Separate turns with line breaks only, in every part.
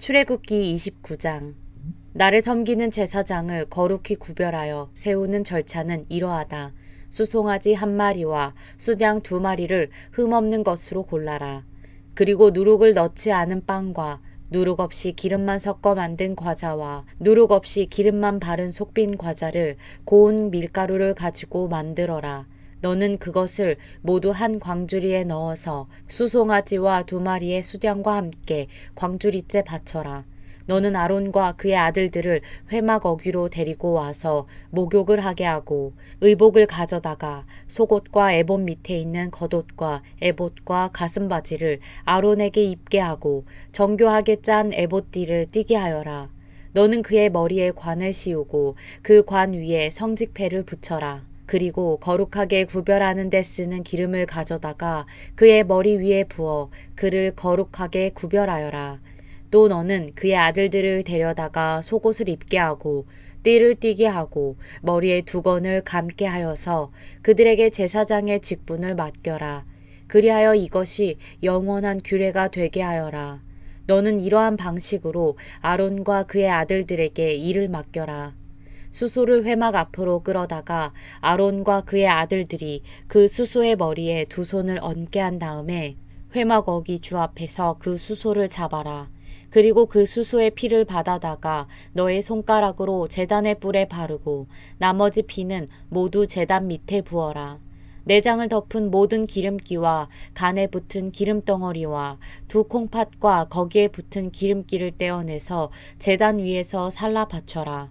출애굽기 29장 나를 섬기는 제사장을 거룩히 구별하여 세우는 절차는 이러하다. 수송아지 한 마리와 수장 두 마리를 흠없는 것으로 골라라. 그리고 누룩을 넣지 않은 빵과 누룩 없이 기름만 섞어 만든 과자와 누룩 없이 기름만 바른 속빈 과자를 고운 밀가루를 가지고 만들어라. 너는 그것을 모두 한 광주리에 넣어서 수송아지와 두 마리의 수량과 함께 광주리째 바쳐라. 너는 아론과 그의 아들들을 회막 어귀로 데리고 와서 목욕을 하게 하고 의복을 가져다가 속옷과 에봇 밑에 있는 겉옷과 에봇과 가슴바지를 아론에게 입게 하고 정교하게 짠 에봇띠를 띠게 하여라. 너는 그의 머리에 관을 씌우고 그 관 위에 성직패를 붙여라. 그리고 거룩하게 구별하는 데 쓰는 기름을 가져다가 그의 머리 위에 부어 그를 거룩하게 구별하여라. 또 너는 그의 아들들을 데려다가 속옷을 입게 하고 띠를 띠게 하고 머리에 두건을 감게 하여서 그들에게 제사장의 직분을 맡겨라. 그리하여 이것이 영원한 규례가 되게 하여라. 너는 이러한 방식으로 아론과 그의 아들들에게 일을 맡겨라. 수소를 회막 앞으로 끌어다가 아론과 그의 아들들이 그 수소의 머리에 두 손을 얹게 한 다음에 회막 어기 주 앞에서 그 수소를 잡아라. 그리고 그 수소의 피를 받아다가 너의 손가락으로 제단의 뿔에 바르고 나머지 피는 모두 제단 밑에 부어라. 내장을 덮은 모든 기름기와 간에 붙은 기름덩어리와 두 콩팥과 거기에 붙은 기름기를 떼어내서 제단 위에서 살라 바쳐라.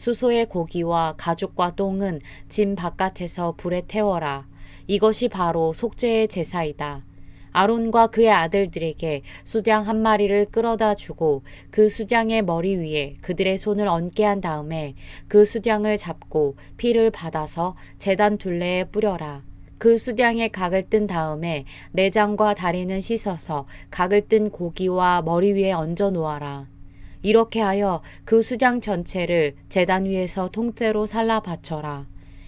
수소의 고기와 가죽과 똥은 짐 바깥에서 불에 태워라. 이것이 바로 속죄의 제사이다. 아론과 그의 아들들에게 수장 한 마리를 끌어다 주고 그 수장의 머리 위에 그들의 손을 얹게 한 다음에 그 수장을 잡고 피를 받아서 재단 둘레에 뿌려라. 그 수량에 각을 뜬 다음에 내장과 다리는 씻어서 각을 뜬 고기와 머리 위에 얹어 놓아라. 이렇게 하여 그 수장 전체를 재단 위에서 통째로 살라 바쳐라.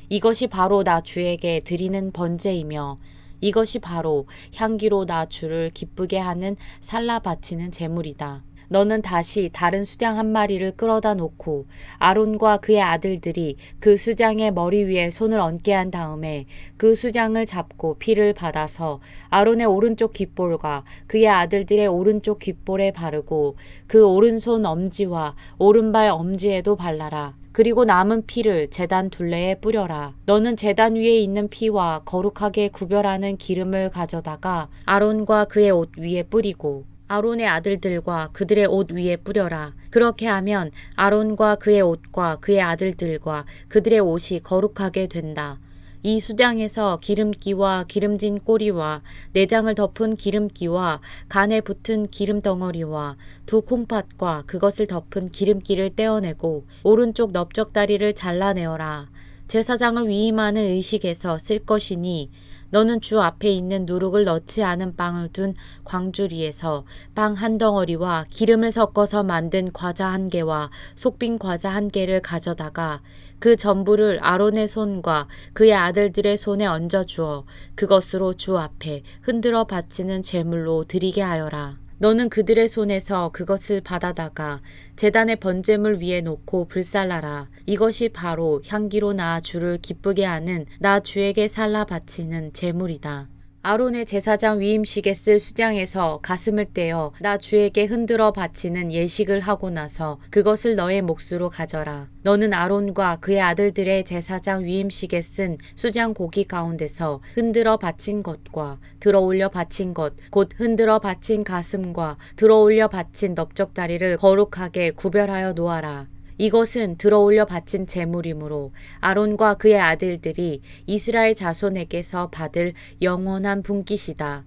이것이 바로 나 주에게 드리는 번제이며 이것이 바로 향기로 나 주를 기쁘게 하는 살라 바치는 제물이다. 너는 다시 다른 수장 한 마리를 끌어다 놓고 아론과 그의 아들들이 그 수장의 머리 위에 손을 얹게 한 다음에 그 수장을 잡고 피를 받아서 아론의 오른쪽 귓볼과 그의 아들들의 오른쪽 귓볼에 바르고 그 오른손 엄지와 오른발 엄지에도 발라라. 그리고 남은 피를 재단 둘레에 뿌려라. 너는 재단 위에 있는 피와 거룩하게 구별하는 기름을 가져다가 아론과 그의 옷 위에 뿌리고 아론의 아들들과 그들의 옷 위에 뿌려라. 그렇게 하면 아론과 그의 옷과 그의 아들들과 그들의 옷이 거룩하게 된다. 이 수량에서 기름기와 기름진 꼬리와 내장을 덮은 기름기와 간에 붙은 기름 덩어리와 두 콩팥과 그것을 덮은 기름기를 떼어내고 오른쪽 넓적다리를 잘라내어라. 제사장을 위임하는 의식에서 쓸 것이니 너는 주 앞에 있는 누룩을 넣지 않은 빵을 둔 광주리에서 빵 한 덩어리와 기름을 섞어서 만든 과자 한 개와 속빈 과자 한 개를 가져다가 그 전부를 아론의 손과 그의 아들들의 손에 얹어 주어 그것으로 주 앞에 흔들어 바치는 제물로 드리게 하여라. 너는 그들의 손에서 그것을 받아다가 재단의 번제물 위에 놓고 불살라라. 이것이 바로 향기로 나 주를 기쁘게 하는 나 주에게 살라 바치는 제물이다. 아론의 제사장 위임식에 쓸 수장에서 가슴을 떼어 나 주에게 흔들어 바치는 예식을 하고 나서 그것을 너의 몫으로 가져라. 너는 아론과 그의 아들들의 제사장 위임식에 쓴 수장 고기 가운데서 흔들어 바친 것과 들어 올려 바친 것, 곧 흔들어 바친 가슴과 들어 올려 바친 넓적다리를 거룩하게 구별하여 놓아라. 이것은 들어올려 바친 제물이므로 아론과 그의 아들들이 이스라엘 자손에게서 받을 영원한 분깃이다.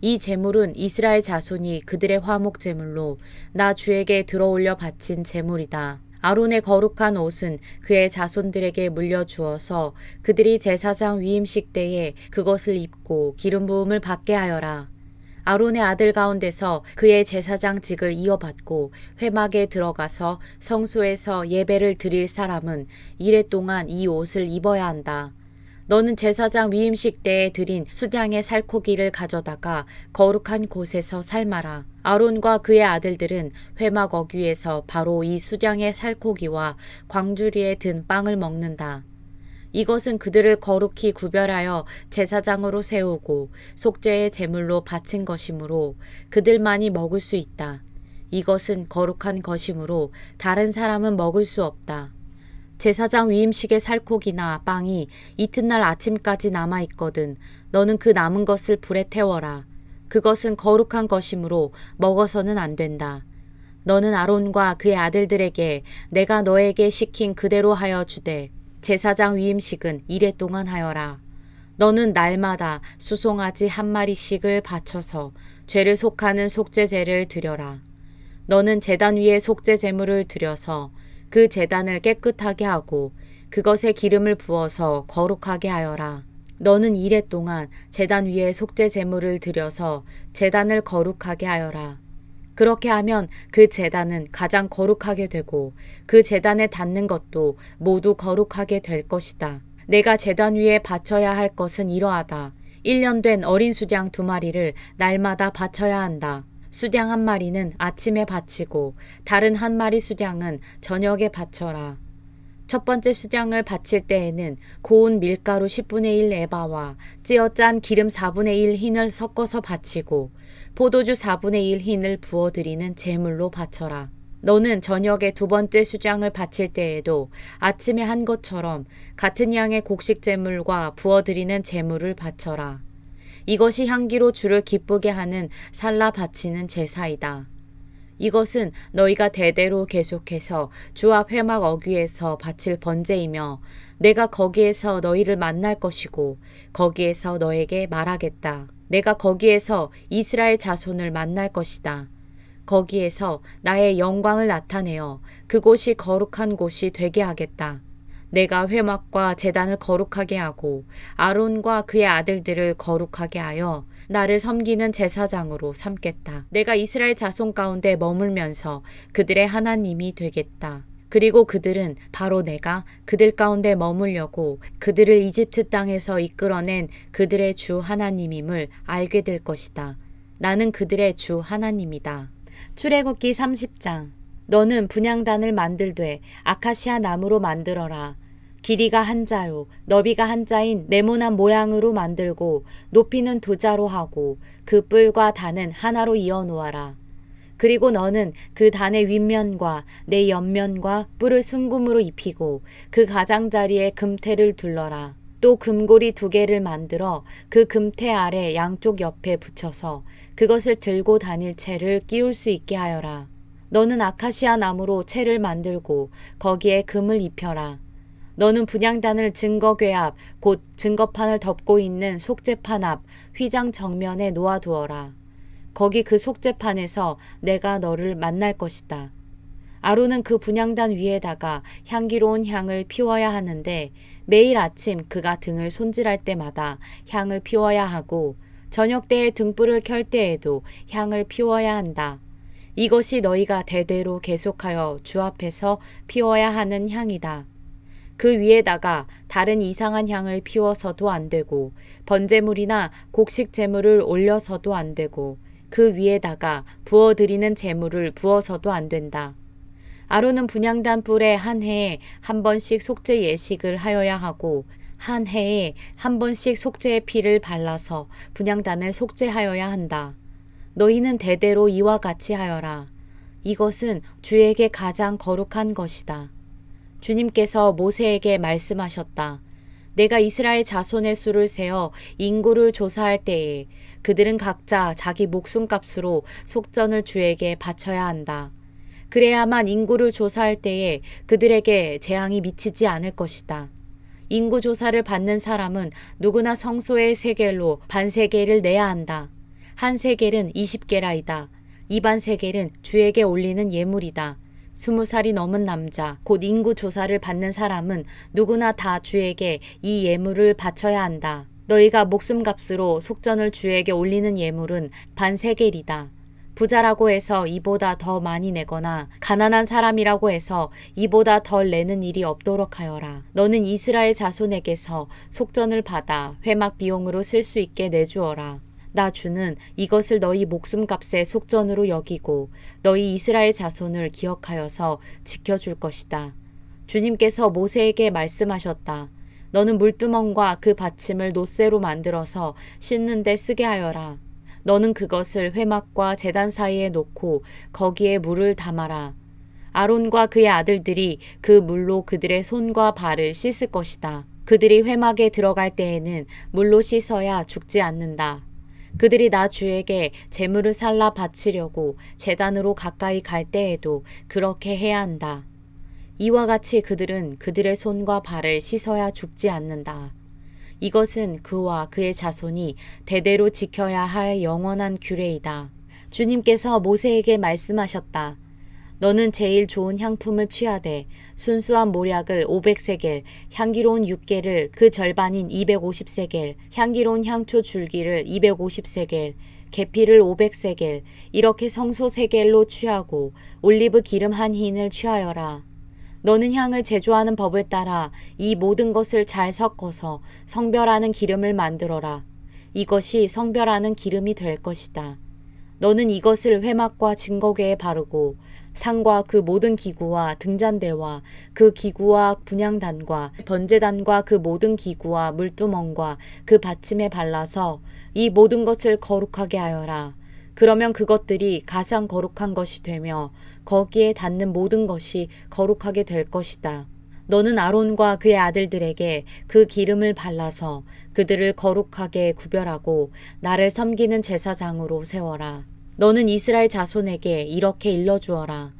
이 제물은 이스라엘 자손이 그들의 화목 제물로 나 주에게 들어올려 바친 제물이다. 아론의 거룩한 옷은 그의 자손들에게 물려주어서 그들이 제사장 위임식 때에 그것을 입고 기름 부음을 받게 하여라. 아론의 아들 가운데서 그의 제사장직을 이어받고 회막에 들어가서 성소에서 예배를 드릴 사람은 이래 동안 이 옷을 입어야 한다. 너는 제사장 위임식 때에 드린 수량의 살코기를 가져다가 거룩한 곳에서 삶아라. 아론과 그의 아들들은 회막 어귀에서 바로 이 수량의 살코기와 광주리에 든 빵을 먹는다. 이것은 그들을 거룩히 구별하여 제사장으로 세우고 속죄의 제물로 바친 것이므로 그들만이 먹을 수 있다. 이것은 거룩한 것이므로 다른 사람은 먹을 수 없다. 제사장 위임식의 살코기나 빵이 이튿날 아침까지 남아 있거든 너는 그 남은 것을 불에 태워라. 그것은 거룩한 것이므로 먹어서는 안 된다. 너는 아론과 그의 아들들에게 내가 너에게 시킨 그대로 하여 주되 제사장 위임식은 이래 동안 하여라. 너는 날마다 수송아지 한 마리씩을 바쳐서 죄를 속하는 속죄제를 드려라. 너는 제단 위에 속죄 제물을 드려서 그 제단을 깨끗하게 하고 그것에 기름을 부어서 거룩하게 하여라. 너는 이래 동안 제단 위에 속죄 제물을 드려서 제단을 거룩하게 하여라. 그렇게 하면 그 제단은 가장 거룩하게 되고 그 제단에 닿는 것도 모두 거룩하게 될 것이다. 내가 제단 위에 바쳐야 할 것은 이러하다. 1년 된 어린 수량 두 마리를 날마다 바쳐야 한다. 수량 한 마리는 아침에 바치고 다른 한 마리 수량은 저녁에 바쳐라. 첫 번째 수량을 바칠 때에는 고운 밀가루 10분의 1 에바와 찌어 짠 기름 4분의 1 흰을 섞어서 바치고 포도주 4분의 1 흰을 부어 드리는 제물로 바쳐라. 너는 저녁에 두 번째 수장을 바칠 때에도 아침에 한 것처럼 같은 양의 곡식 제물과 부어드리는 제물을 바쳐라. 이것이 향기로 주를 기쁘게 하는 살라 바치는 제사이다. 이것은 너희가 대대로 계속해서 주 앞 회막 어귀에서 바칠 번제이며 내가 거기에서 너희를 만날 것이고 거기에서 너에게 말하겠다. 내가 거기에서 이스라엘 자손을 만날 것이다. 거기에서 나의 영광을 나타내어 그곳이 거룩한 곳이 되게 하겠다. 내가 회막과 재단을 거룩하게 하고 아론과 그의 아들들을 거룩하게 하여 나를 섬기는 제사장으로 삼겠다. 내가 이스라엘 자손 가운데 머물면서 그들의 하나님이 되겠다. 그리고 그들은 바로 내가 그들 가운데 머물려고 그들을 이집트 땅에서 이끌어낸 그들의 주 하나님임을 알게 될 것이다. 나는 그들의 주 하나님이다. 출애굽기 30장 너는 분양단을 만들되 아카시아 나무로 만들어라. 길이가 한 자요, 너비가 한 자인 네모난 모양으로 만들고 높이는 두 자로 하고 그 뿔과 단은 하나로 이어 놓아라. 그리고 너는 그 단의 윗면과 내 옆면과 뿔을 순금으로 입히고 그 가장자리에 금태를 둘러라. 또 금고리 두 개를 만들어 그 금태 아래 양쪽 옆에 붙여서 그것을 들고 다닐 채를 끼울 수 있게 하여라. 너는 아카시아 나무로 채를 만들고 거기에 금을 입혀라. 너는 분양단을 증거궤 앞, 곧 증거판을 덮고 있는 속죄판 앞, 휘장 정면에 놓아두어라. 거기 그 속죄판에서 내가 너를 만날 것이다. 아론은 그 분양단 위에다가 향기로운 향을 피워야 하는데 매일 아침 그가 등을 손질할 때마다 향을 피워야 하고 저녁 때에 등불을 켤 때에도 향을 피워야 한다. 이것이 너희가 대대로 계속하여 주 앞에서 피워야 하는 향이다. 그 위에다가 다른 이상한 향을 피워서도 안 되고 번제물이나 곡식 제물을 올려서도 안 되고 그 위에다가 부어드리는 제물을 부어서도 안 된다. 아론은 분양단 뿔에 한 해에 한 번씩 속죄 예식을 하여야 하고 한 해에 한 번씩 속죄의 피를 발라서 분양단을 속죄하여야 한다. 너희는 대대로 이와 같이 하여라. 이것은 주에게 가장 거룩한 것이다. 주님께서 모세에게 말씀하셨다. 내가 이스라엘 자손의 수를 세어 인구를 조사할 때에 그들은 각자 자기 목숨값으로 속전을 주에게 바쳐야 한다. 그래야만 인구를 조사할 때에 그들에게 재앙이 미치지 않을 것이다. 인구 조사를 받는 사람은 누구나 성소의 세겔로 반세겔을 내야 한다. 한 세겔은 20개라이다. 이반 세겔은 주에게 올리는 예물이다. 스무 살이 넘은 남자, 곧 인구 조사를 받는 사람은 누구나 다 주에게 이 예물을 바쳐야 한다. 너희가 목숨값으로 속전을 주에게 올리는 예물은 반세겔이다. 부자라고 해서 이보다 더 많이 내거나 가난한 사람이라고 해서 이보다 덜 내는 일이 없도록 하여라. 너는 이스라엘 자손에게서 속전을 받아 회막 비용으로 쓸 수 있게 내주어라. 나 주는 이것을 너희 목숨값의 속전으로 여기고 너희 이스라엘 자손을 기억하여서 지켜줄 것이다. 주님께서 모세에게 말씀하셨다. 너는 물두멍과 그 받침을 노쇠로 만들어서 씻는 데 쓰게 하여라. 너는 그것을 회막과 재단 사이에 놓고 거기에 물을 담아라. 아론과 그의 아들들이 그 물로 그들의 손과 발을 씻을 것이다. 그들이 회막에 들어갈 때에는 물로 씻어야 죽지 않는다. 그들이 나 주에게 재물을 살라 바치려고 재단으로 가까이 갈 때에도 그렇게 해야 한다. 이와 같이 그들은 그들의 손과 발을 씻어야 죽지 않는다. 이것은 그와 그의 자손이 대대로 지켜야 할 영원한 규례이다. 주님께서 모세에게 말씀하셨다. 너는 제일 좋은 향품을 취하되 순수한 모략을 500세겔, 향기로운 육개를 그 절반인 250세겔, 향기로운 향초 줄기를 250세겔, 계피를 500세겔, 이렇게 성소 세겔로 취하고 올리브 기름 한 흰을 취하여라. 너는 향을 제조하는 법을 따라 이 모든 것을 잘 섞어서 성별하는 기름을 만들어라. 이것이 성별하는 기름이 될 것이다. 너는 이것을 회막과 증거궤에 바르고 상과 그 모든 기구와 등잔대와 그 기구와 분양단과 번제단과 그 모든 기구와 물두멍과 그 받침에 발라서 이 모든 것을 거룩하게 하여라. 그러면 그것들이 가장 거룩한 것이 되며 거기에 닿는 모든 것이 거룩하게 될 것이다. 너는 아론과 그의 아들들에게 그 기름을 발라서 그들을 거룩하게 구별하고 나를 섬기는 제사장으로 세워라. 너는 이스라엘 자손에게 이렇게 일러주어라.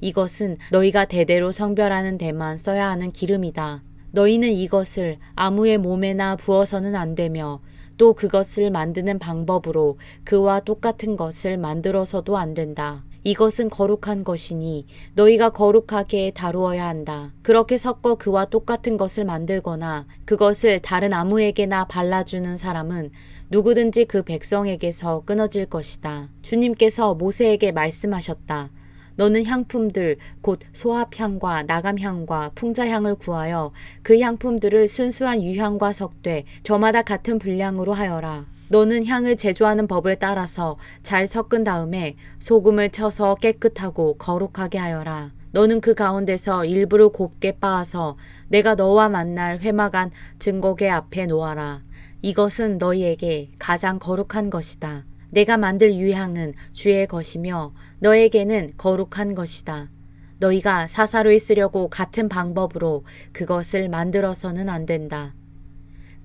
이것은 너희가 대대로 성별하는 데만 써야 하는 기름이다. 너희는 이것을 아무의 몸에나 부어서는 안 되며 또 그것을 만드는 방법으로 그와 똑같은 것을 만들어서도 안 된다. 이것은 거룩한 것이니 너희가 거룩하게 다루어야 한다. 그렇게 섞어 그와 똑같은 것을 만들거나 그것을 다른 아무에게나 발라주는 사람은 누구든지 그 백성에게서 끊어질 것이다. 주님께서 모세에게 말씀하셨다. 너는 향품들 곧 소합향과 나감향과 풍자향을 구하여 그 향품들을 순수한 유향과 섞되 저마다 같은 분량으로 하여라. 너는 향을 제조하는 법을 따라서 잘 섞은 다음에 소금을 쳐서 깨끗하고 거룩하게 하여라. 너는 그 가운데서 일부를 곱게 빻아서 내가 너와 만날 회막안 증거궤 앞에 놓아라. 이것은 너희에게 가장 거룩한 것이다. 내가 만들 유향은 주의 것이며 너에게는 거룩한 것이다. 너희가 사사로이 쓰려고 같은 방법으로 그것을 만들어서는 안 된다.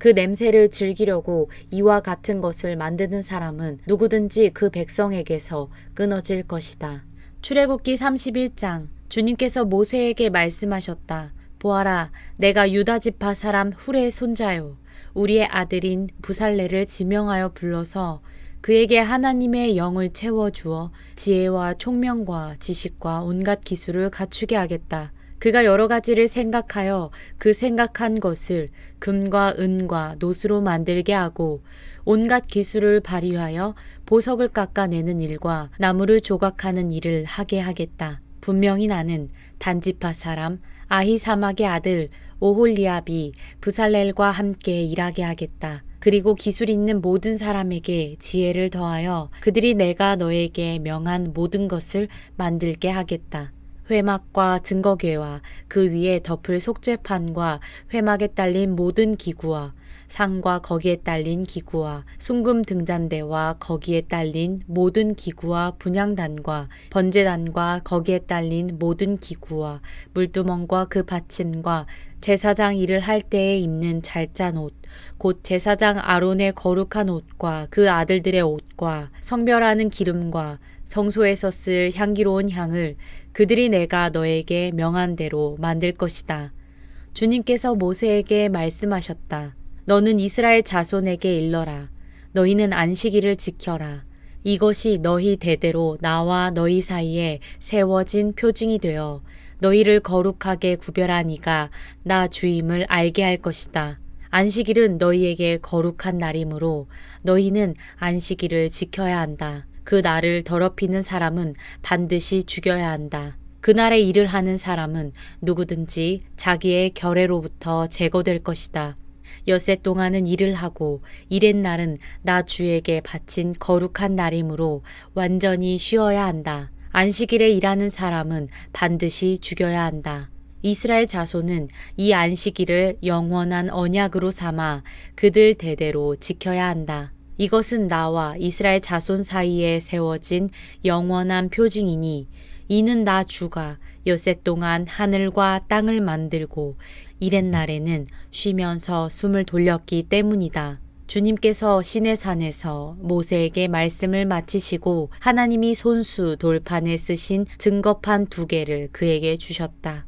그 냄새를 즐기려고 이와 같은 것을 만드는 사람은 누구든지 그 백성에게서 끊어질 것이다. 출애굽기 31장 주님께서 모세에게 말씀하셨다. 보아라, 내가 유다 지파 사람 훌의 손자요. 우리의 아들인 부살레를 지명하여 불러서 그에게 하나님의 영을 채워 주어 지혜와 총명과 지식과 온갖 기술을 갖추게 하겠다. 그가 여러 가지를 생각하여 그 생각한 것을 금과 은과 노스로 만들게 하고 온갖 기술을 발휘하여 보석을 깎아내는 일과 나무를 조각하는 일을 하게 하겠다. 분명히 나는 단지파 사람 아히사막의 아들 오홀리압이 부살렐과 함께 일하게 하겠다. 그리고 기술 있는 모든 사람에게 지혜를 더하여 그들이 내가 너에게 명한 모든 것을 만들게 하겠다. 회막과 증거궤와 그 위에 덮을 속죄판과 회막에 딸린 모든 기구와 상과 거기에 딸린 기구와 순금 등잔대와 거기에 딸린 모든 기구와 분양단과 번제단과 거기에 딸린 모든 기구와 물두멍과 그 받침과 제사장 일을 할 때에 입는 잘짠 옷, 곧 제사장 아론의 거룩한 옷과 그 아들들의 옷과 성별하는 기름과 성소에서 쓸 향기로운 향을 그들이 내가 너에게 명한 대로 만들 것이다. 주님께서 모세에게 말씀하셨다. 너는 이스라엘 자손에게 일러라. 너희는 안식일을 지켜라. 이것이 너희 대대로 나와 너희 사이에 세워진 표징이 되어 너희를 거룩하게 구별한 이가 나 주임을 알게 할 것이다. 안식일은 너희에게 거룩한 날이므로 너희는 안식일을 지켜야 한다. 그 날을 더럽히는 사람은 반드시 죽여야 한다. 그날에 일을 하는 사람은 누구든지 자기의 결례로부터 제거될 것이다. 엿새 동안은 일을 하고 이렛 날은 나 주에게 바친 거룩한 날이므로 완전히 쉬어야 한다. 안식일에 일하는 사람은 반드시 죽여야 한다. 이스라엘 자손은 이 안식일을 영원한 언약으로 삼아 그들 대대로 지켜야 한다. 이것은 나와 이스라엘 자손 사이에 세워진 영원한 표징이니 이는 나 주가 엿새 동안 하늘과 땅을 만들고 이렛 날에는 쉬면서 숨을 돌렸기 때문이다. 주님께서 시내산에서 모세에게 말씀을 마치시고 하나님이 손수 돌판에 쓰신 증거판 두 개를 그에게 주셨다.